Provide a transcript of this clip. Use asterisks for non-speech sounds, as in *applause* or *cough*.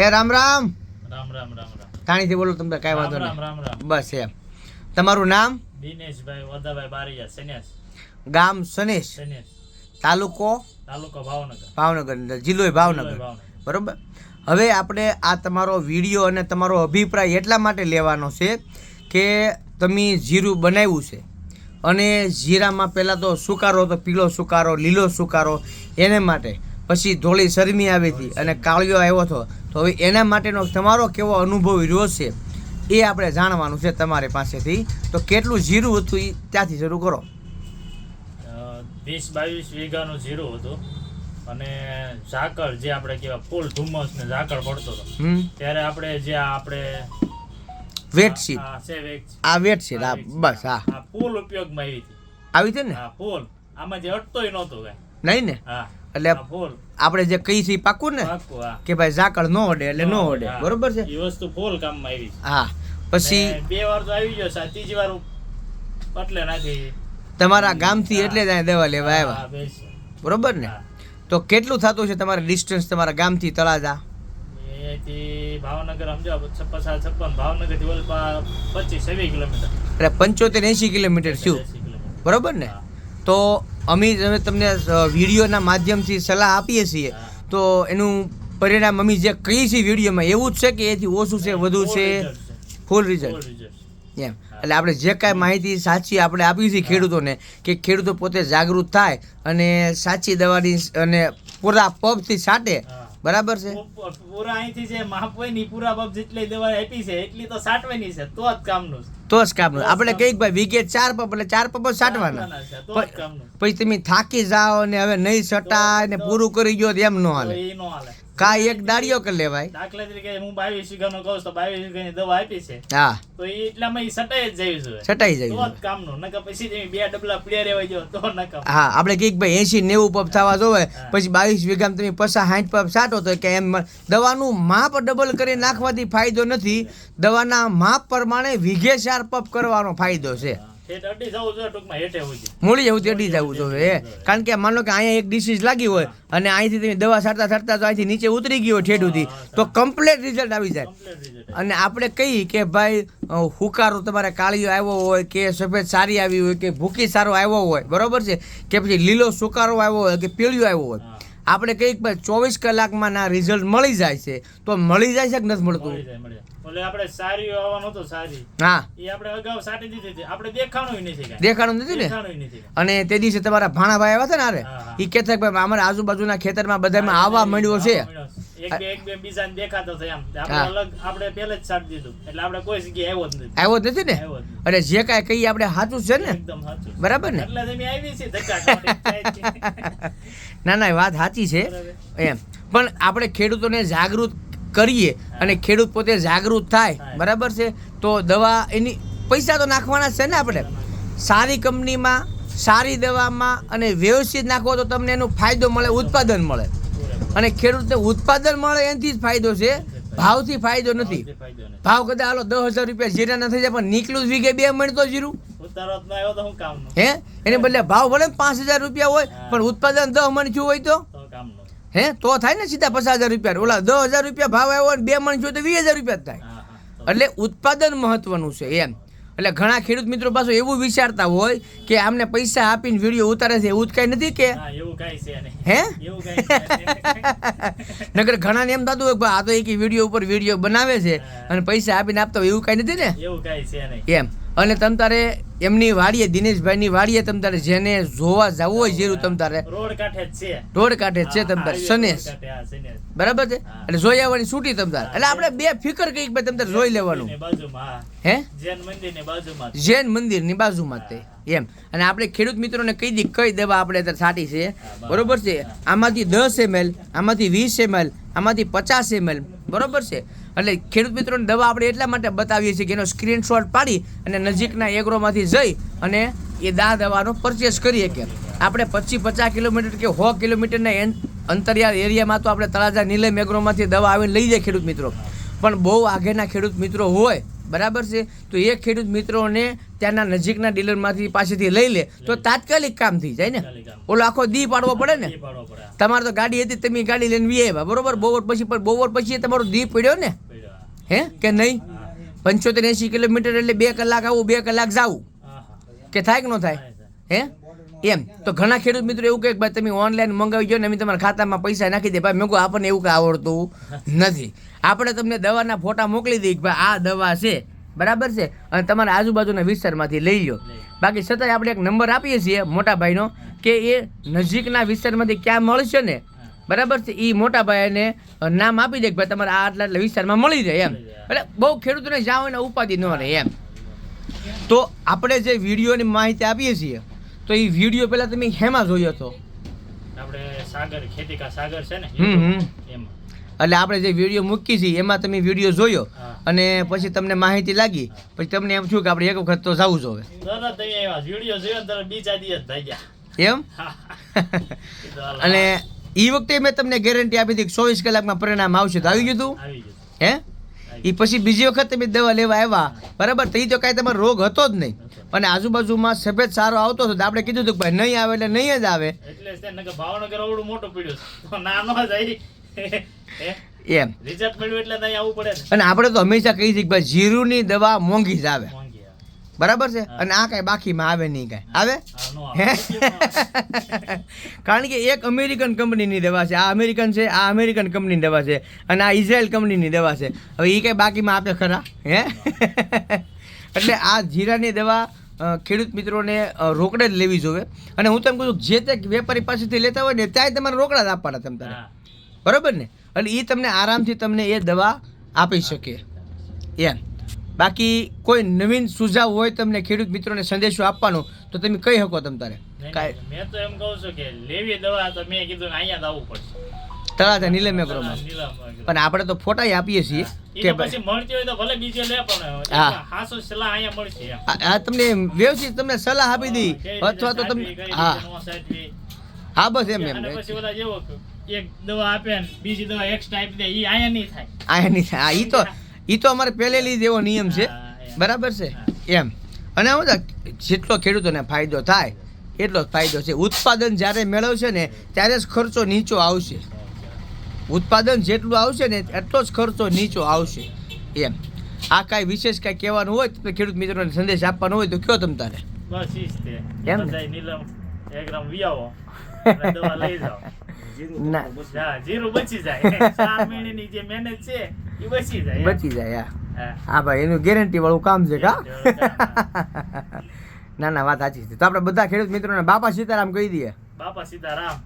એ રામ રામ. રામ રામ રામ રામ. કાણીથી બોલો તમને કાંઈ વાંધો રામ નહીં. રામ રામ બસ એમ. તમારું નામ? દિનેશભાઈ વદાભાઈ બારીયા સનેશ ગામ સનેશ સનેશ તાલુકો? તાલુકો ભાવનગર. ભાવનગર જિલ્લો ભાવનગર. બરોબર? હવે આપણે આ તમારો વીડિયો અને તમારો અભિપ્રાય એટલા માટે લેવાનો છે કે તમે જીરું બનાવ્યું છે. અને જીરામાં પહેલાં તો સુકારો તો પીળો સુકારો લીલો સુકારો એને માટે પછી ધોળી શરમી આવી હતી અને કાળિયો આવ્યો હતો. તો હવે એના માટેનો તમારો કેવો અનુભવ રહ્યો છે એ આપણે જાણવાનું છે તમારી પાસેથી. તો કેટલું જીરું હતું એ ત્યાંથી શરૂ કરો. વીસ બાવીસ વીઘાનું જીરું હતું. અને ઝાકળ જે આપણે કહેવાય ફૂલ ધુમ્મસ ને ઝાકળ પડતો હતો. ત્યારે આપણે જે આપણે વેટ શીટ. આ આ વેટ શીટ. હા બસ હા. ફૂલ ઉપયોગમાં આવી હતી. આવી છે ને? હા ફૂલ. આમાં જે અટતોય નહોતો કાંઈ. નહીં ને? હા. એટલે આપણે જે કહી છે પાકું ને? કે ભાઈ ઝાકળ ન ઓડે એટલે ન ઓડે. બરોબર છે? એ વસ્તુ ફૂલ કામમાં આવી. હા. પછી બે વાર તો આવી ગયો ત્રીજી વાર એટલે નાખી. તમારા ગામથી એટલે જ દેવા લેવા આવ્યા. બરોબર ને? તો કેટલું થતું છે તમારે ડિસ્ટન્સ તમારા ગામથી તળાજા? ભાવનગર સમજો પચાસ છપ્પન ભાવનગરથી ઓલપા પચીસ છવ્વીસ કિલોમીટર. એટલે પંચોતેર એસી કિલોમીટર શું 80 બરોબર ને? તો અમે તમે તમને વિડીયોના માધ્યમથી સલાહ આપીએ છીએ. તો એનું પરિણામ અમે જે કહીએ છીએ વિડીયોમાં એવું જ છે કે એથી ઓછું છે વધુ છે? ફૂલ રિઝલ્ટ એમ. એટલે આપણે જે કાંઈ માહિતી સાચી આપણે આપી છે ખેડૂતોને કે ખેડૂતો પોતે જાગૃત થાય અને સાચી દવાની અને પૂરા પગથી છાંટે. બરાબર છે? પૂરા અહીંથી જે માપ હોયની પૂરા બાપ જેટલી દવા આપી છે એટલી તો સાટવાની છે તો જ કામનું છે. તો જ કામનું આપણે કંઈક ભાઈ વીઘે ચાર પપ એટલે ચાર પપ સાટવાના. પછી તમે થાકી જાઓ ને હવે નહીં સટાય ને પૂરું કરી ગયો એમ ન હાલે. એ નો હાલે. કાંઈ એક દાડિયો કરી લેવાય. દાખલા તરીકે હું બાવીસ વીઘાનો કહું તો બાવીસ વીઘાની દવા આપી છે. હા. તો એ એટલામાં એ સટાઈ જ જઈ જોઈએ છટાઈ તો જાય જ કામનું. પછી તમે બે ડબલા પીડ્યા રહેવા જો તો ન હા આપણે કંઈક ભાઈ એસી નેવું પપ થવા જોવે. પછી બાવીસ વીઘામાં તમે પસા 60 પપ સાટો તો કે એમ દવાનું માપ ડબલ કરી નાખવાથી ફાયદો નથી. દવાના માપ પ્રમાણે વીઘે ચાર પપ કરવાનો ફાયદો છે. ઠેઠ. મૂળી જવું તેડી જવું જોઈએ કારણ કે માનો કે અહીંયા એક ડિસીઝ લાગી હોય અને અહીંથી તમે દવા છાંટતા છાંટતા તો અહીંથી નીચે ઉતરી ગયો ઠેડુથી તો કમ્પ્લેટ રિઝલ્ટ આવી જાય. અને આપણે કહીએ કે ભાઈ હુકારો તમારે કાળિયો આવ્યો હોય કે સફેદ સારી આવી હોય કે ભૂકી સારો આવ્યો હોય બરોબર છે? કે પછી લીલો સુકારો આવ્યો હોય કે પીળિયો આવ્યો હોય. આપણે કહીએ કે ભાઈ ચોવીસ કલાકમાં ના રિઝલ્ટ મળી જાય છે તો મળી જાય છે કે નથી મળતું? આપણે સારી આવવાનું સારી. હા. એ આપણે અગાઉ સાટી દીધી હતી. આપણે દેખાણું નથી ને. અને તે દિવસે તમારા ભાણાભાઈ આવ્યા હતા ને અરે. એ કહેતા કે ભાઈ અમારા આજુબાજુના ખેતરમાં બધામાં આવવા મળ્યો છે. એક બે એક બે બીજાને દેખાતો હતો એમ. આપણે અલગ આપણે પહેલે જ સાટ દીધું. એટલે આપણે કોઈ જગ્યાએ આવ્યો જ નથી. આવ્યો જ નથી ને? આવ્યો જ કાંઈ કહીએ આપણે સાચું છે ને? બરાબર ને? એટલે આવી ધક્કા *laughs* ના ના વાત સાચી છે. એમ. પણ આપણે ખેડૂતોને જાગૃત કરીએ અને ખેડૂત પોતે જાગૃત થાય. બરાબર છે? તો દવા એની પૈસા તો નાખવાના છે ને આપણે. સારી કંપનીમાં સારી દવામાં અને વ્યવસ્થિત નાખો તો તમને એનો ફાયદો મળે ઉત્પાદન મળે. અને ખેડૂતને ઉત્પાદન મળે એનાથી જ ફાયદો છે. ભાવથી ફાયદો નથી. ભાવ કદાચ હાલો દસ હજાર રૂપિયા જીરાના થઈ જાય પણ નીકળું જ વીઘે બે મણ તો જીરું. ન હે એને બદલે ભાવ ભલે પાંચ હજાર રૂપિયા હોય પણ ઉત્પાદન દસ મણ થયું હોય તો? હે તો થાય ને સીધા પચાસ હજાર રૂપિયા. ઓલા દસ હજાર રૂપિયા ભાવ આવ્યો બે મણ થયું તો વીસ હજાર રૂપિયા જ થાય. એટલે ઉત્પાદન મહત્વનું છે એમ. એટલે ઘણા ખેડૂત મિત્રો પાસે એવું વિચારતા હોય કે આમને પૈસા આપીને વીડિયો ઉતારે છે એવું જ કાંઈ નથી કે? હે નગર *laughs* ઘણાને એમ થતું હોય કે ભાઈ આ તો એક વીડિયો ઉપર વીડિયો બનાવે છે અને પૈસા આપીને આપતા હોય એવું કાંઈ નથી ને? એવું કાંઈ છે નહીં. એમ. અને તમ તારે એમની વાડીએ દિનેશભાઈની વાડીએ તમ તારે જેને જોવા જવું હોય જીરું તમ તારે. રોડ કાંઠે છે. રોડ કાંઠે છે તમ તારે સનેશ. બરાબર છે. એટલે જોઈ આવવાની છૂટી તમ તારે. એટલે આપણે બે ફિકર કંઈક ભાઈ તમ તારે જોઈ લેવાનું. હા. હે? જૈન મંદિરની બાજુમાં જૈન મંદિરની બાજુમાં તે એમ. અને આપણે ખેડૂત મિત્રોને કહી દી કઈ દવા આપણે અત્યારે છાંટી છે. બરોબર. છે? આમાંથી દસ એમએલ આમાંથી વીસ એમએલ આમાંથી પચાસ એમએલ બરોબર છે? એટલે ખેડૂત મિત્રોને દવા આપણે એટલા માટે બતાવીએ છીએ કે એનો સ્ક્રીનશોટ પાડી અને નજીકના એગ્રોમાંથી જઈ અને એ દા દવાનો પરચેસ કરીએ કે આપણે પચીસ પચાસ કિલોમીટર કે સો કિલોમીટરના અંતરિયાળ એરિયામાં તો આપણે તળાજા નીલમ એગ્રોમાંથી દવા આવીને લઈ જાય ખેડૂત મિત્રો. પણ બહુ આગળના ખેડૂત મિત્રો હોય બરાબર છે? તો એ ખેડૂત મિત્રોને ત્યાંના નજીકના ડીલરમાંથી પાસેથી લઈ લે. તો તાત્કાલિક કામ થઈ જાય ને? ઓલો આખો દી પાડવો પડે ને. તમારે તો ગાડી હતી તમે ગાડી લઈને વી આવ્યા. બરોબર? બોવર પછી પણ બોવર પછી તમારો દી પડ્યો ને? હે. કે નહીં? પંચોતેર એંશી કિલોમીટર એટલે બે કલાક આવું બે કલાક જાવું. કે થાય કે ન થાય. હે? એમ. તો ઘણા ખેડૂત મિત્રો એવું કહે કે ભાઈ તમે ઓનલાઈન મંગાવી જો ને અમે તમારા ખાતામાં પૈસા નાખી દે ભાઈ મેં કહું આપણને એવું કંઈ આવડતું નથી. આપણે તમને દવાના ફોટા મોકલી દઈએ કે ભાઈ આ દવા છે. બરાબર છે? અને તમારા આજુબાજુના વિસ્તારમાંથી લઈ લો બાકી છતાંય આપણે એક નંબર આપીએ છીએ મોટા ભાઈનો કે એ નજીકના વિસ્તારમાંથી ક્યાં મળશે ને? બરાબર છે? એ મોટા ભાઈને નામ આપી દે કે ભાઈ તમારા આટલા આટલા વિસ્તારમાં મળી જાય. એમ. એટલે બહુ ખેડૂતોને જાઓ એને ઉપાધિ ન રહે એમ. તો આપણે જે વિડીયોની માહિતી આપીએ છીએ તો એ વીડિયો પહેલાં તમે હેમાં જોયો હતો આપણે સાગર ખેતી કા સાગર છે ને હમ એમાં. એટલે આપણે જે વીડિયો મૂકી છે એમાં તમે વીડિયો જોયો અને પછી તમને માહિતી લાગી પછી તમને એમ થયું કે આપણે એક વખત તો જવું જોવે એમ? *laughs* અને એ વખતે મેં તમને ગેરંટી આપી હતી કે ચોવીસ કલાકમાં પરિણામ આવશે તો આવી ગયું હતું હે? એ પછી બીજી વખત તમે દવા લેવા આવ્યા બરાબર? તો એ તો કાંઈ તમારો રોગ હતો જ નહીં. અને આજુબાજુમાં સફેદ સારો આવતો હતો તો આપણે કીધું હતું કે ભાઈ નહીં આવે એટલે નહીં જ આવે. એટલે જ ભાવનગર અવડું મોટું પડ્યું *laughs* નાનો જાય *laughs* એમ. રિઝલ્ટ મળ્યું એટલે નહીં આવવું પડે અને આપણે તો હંમેશા કહીએ છીએ કે ભાઈ જીરુની દવા મોંઘી જ આવે. બરાબર છે? અને આ કાંઈ બાકીમાં આવે નહીં કાંઈ. આવે? *laughs* કારણ કે એક અમેરિકન કંપનીની દવા છે. આ અમેરિકન છે આ અમેરિકન કંપનીની દવા છે અને આ ઇઝરાયલ કંપનીની દવા છે. હવે એ કાંઈ બાકીમાં આપે ખરા? હે? *laughs* એટલે આ જીરાની દવા ખેડૂત મિત્રોને રોકડે જ લેવી જોઈએ અને હું તમને કહું છું જે તે વેપારી પાસેથી લેતા હોય ને ત્યાંય તમારે રોકડા જ આપવાના તમ તારે. બરાબર ને? એટલે એ તમને આરામથી તમને એ દવા આપી શકે. એમ. બાકી કોઈ નવીન સુઝાવ હોય તમને ખેડૂત મિત્રોને સંદેશો આપવાનો તો તમે કહી શકો તમ તારે. મેં તો એમ કહું છું કે લેવી દવા તો મેં કીધું અહીંયા આવવું પડશે. તળાજા નીલમ એગ્રોમાં પણ આપણે તો ફોટા આપીએ છીએ કે પછી મળતી હોય તો ભલે બીજે લે પણ હા. સલાહ અહીંયા મળશે એમ. આ આ તમને વ્યવસ્થિત તમને સલાહ આપી દી. અથવા તો તમે હા. હા બસ એમ એમ. પછી ઓલા જેવો એક દવા આપે બીજી દવા એક્સ ટાઈપ દે ઈ આયા નહીં થાય. આયા નહીં થાય. ઈ તો ઈ તો અમારે પહેલેથી જ એવો નિયમ છે. બરાબર છે? એમ. અને હું જેટલો ખેડૂતોને ફાયદો થાય એટલો ફાયદો છે. ઉત્પાદન જ્યારે મેળવશે ને ત્યારે જ ખર્ચો નીચો આવશે. ઉત્પાદન જેટલું આવશે ને એટલો જ ખર્ચો નીચો આવશે. એમ. આ કાંઈ વિશેષ કાંઈ કહેવાનું હોય તો ખેડૂત મિત્રોને સંદેશ આપવાનો હોય તો કયો તમ તારે? એમ ને? *laughs* જીરું બચી જાય. *laughs* ચાર મહિનાની જે મહેનત છે એ બચી જાય બચી જાય હા. હા. હા ભાઈ એનું ગેરંટી વાળું કામ છે કા? *laughs* ના ના વાત સાચી છે. તો આપણે બધા ખેડૂત મિત્રોને બાપા સીતારામ કહી દઈએ. બાપા સીતારામ.